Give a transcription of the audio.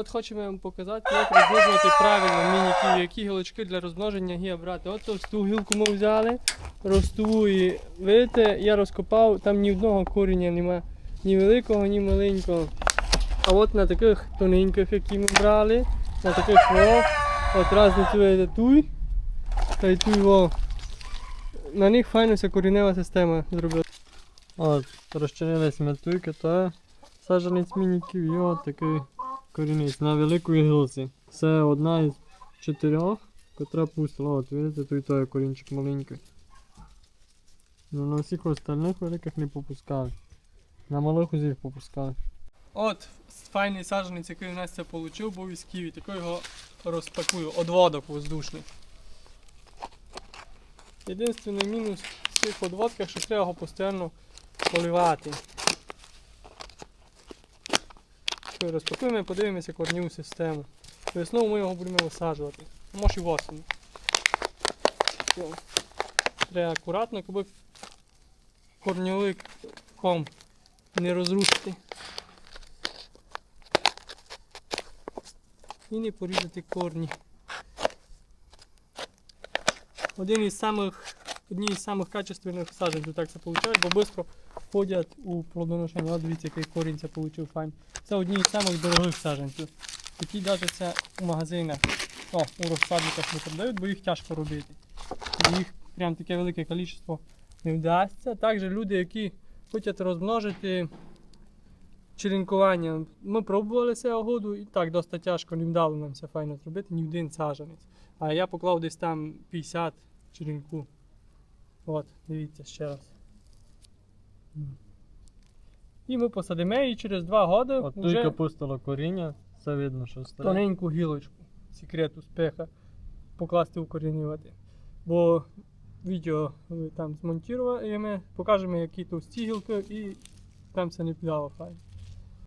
От хочемо вам показати, як розмножувати правильно мініків, які гілочки для розмноження гія брати. От товсту гілку ми взяли, ростову і видите, я розкопав, там ні одного коріння нема, ні великого, ні маленького. А от на таких тоненьких, які ми брали, на таких во, от разницю видите туй, та й туй во. На них файно ця корінева система зробила. От, розчинились метуйки, то саджанець мініків от такий корінець на великій гілці. Це одна із чотирьох, котра пустила. От, видите, тут той корінчик маленький. Ну на всіх остальних великих не попускали. На малих усіх попускали. От файний саджанець, який у нас це отримав, був із ківі. Такий його розпакую. Одводок воздушний. Єдиний мінус в цих одводках, що треба його постійно поливати. Що, Розпакуємо і подивимося корніву систему. Весною ми його будемо висаджувати. Може і восени. Треба акуратно, щоб корньовик ком не розрушити. І не порізати корні. Один із самих, одні із самих качественних саджанців так це виходить, бо швидко входять у плодоношення. От дивіться, який корінь це отримав файн. Це одні із самих дорогих саджанців. Які навіть це у магазинах, о, у розсадниках не продають, бо їх тяжко робити. Їх прям таке велике кількість не вдасться. Також люди, які хочуть розмножити черенкування. Ми пробували цього году і так досить тяжко не вдало нам це файно зробити, ні один саджанець. А я поклав десь там 50 черенку. От, дивіться ще раз. І ми посадимо її через 2 роки От вже тільки пустило коріння, все видно, що старе. тоненьку гілочку. Секрет успіха покласти укорінювати. Бо відео е, там змонтуємо, покажемо, які товсті гілки, і там це не підало файно.